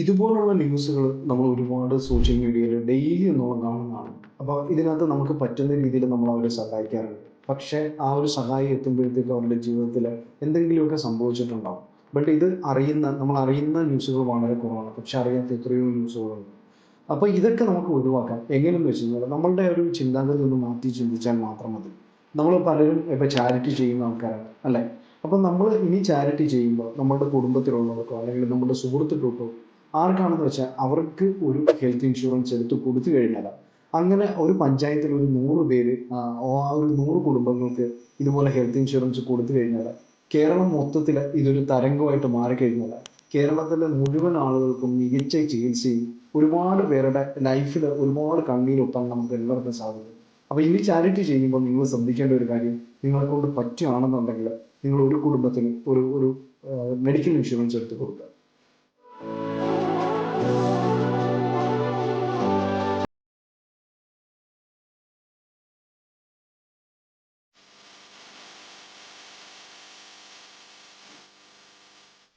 ഇതുപോലുള്ള ന്യൂസുകൾ നമ്മൾ ഒരുപാട് സോഷ്യൽ മീഡിയയിൽ ഡെയിലി നമ്മൾ കാണുന്നതാണ്. അപ്പോൾ ഇതിനകത്ത് നമുക്ക് പറ്റുന്ന രീതിയിൽ നമ്മൾ അവരെ സഹായിക്കാറുണ്ട്. പക്ഷേ ആ ഒരു സഹായം എത്തുമ്പോഴത്തേക്കും അവരുടെ ജീവിതത്തിൽ എന്തെങ്കിലുമൊക്കെ സംഭവിച്ചിട്ടുണ്ടാവും. ബട്ട് ഇത് അറിയുന്ന നമ്മൾ അറിയുന്ന ന്യൂസുകൾ വളരെ കുറവാണ്. പക്ഷെ അറിയാത്ത എത്രയോ ന്യൂസുകളുണ്ട്. അപ്പോൾ ഇതൊക്കെ നമുക്ക് ഒഴിവാക്കാം. എങ്ങനെയെന്ന് വെച്ച് കഴിഞ്ഞാൽ നമ്മളുടെ ഒരു ചിന്താഗതി ഒന്ന് മാറ്റി ചിന്തിച്ചാൽ മാത്രം മതി. നമ്മൾ പലരും ഇപ്പോൾ ചാരിറ്റി ചെയ്യുന്ന ആൾക്കാരാണ് അല്ലേ? അപ്പം നമ്മൾ ഇനി ചാരിറ്റി ചെയ്യുമ്പോൾ നമ്മുടെ കുടുംബത്തിലുള്ളവർക്കോ അല്ലെങ്കിൽ നമ്മുടെ സുഹൃത്തുക്കൾക്കോ ആർക്കാണെന്ന് വെച്ചാൽ അവർക്ക് ഒരു ഹെൽത്ത് ഇൻഷുറൻസ് എടുത്ത് കൊടുത്തു കഴിഞ്ഞാൽ അങ്ങനെ ഒരു പഞ്ചായത്തിൽ ഒരു നൂറ് പേര് ഒരു നൂറ് കുടുംബങ്ങൾക്ക് ഇതുപോലെ ഹെൽത്ത് ഇൻഷുറൻസ് കൊടുത്തു കഴിഞ്ഞാൽ കേരളം മൊത്തത്തിൽ ഇതൊരു തരംഗമായിട്ട് മാറിക്കഴിഞ്ഞാൽ കേരളത്തിലെ മുഴുവൻ ആളുകൾക്കും മികച്ച ചികിത്സയും ഒരുപാട് പേരുടെ ലൈഫിൽ ഒരുപാട് കണ്ണീരൊപ്പം നമുക്ക് എല്ലാവർക്കും സാധിക്കും അപ്പോൾ ഇനി ചാരിറ്റി ചെയ്യുമ്പോൾ നിങ്ങൾ ശ്രദ്ധിക്കേണ്ട ഒരു കാര്യം നിങ്ങളെ കൊണ്ട് പറ്റുകയാണെന്നുണ്ടെങ്കിൽ നിങ്ങൾ ഒരു കുടുംബത്തിന് ഒരു ഒരു മെഡിക്കൽ ഇൻഷുറൻസ് എടുത്ത് കൊടുക്കുക.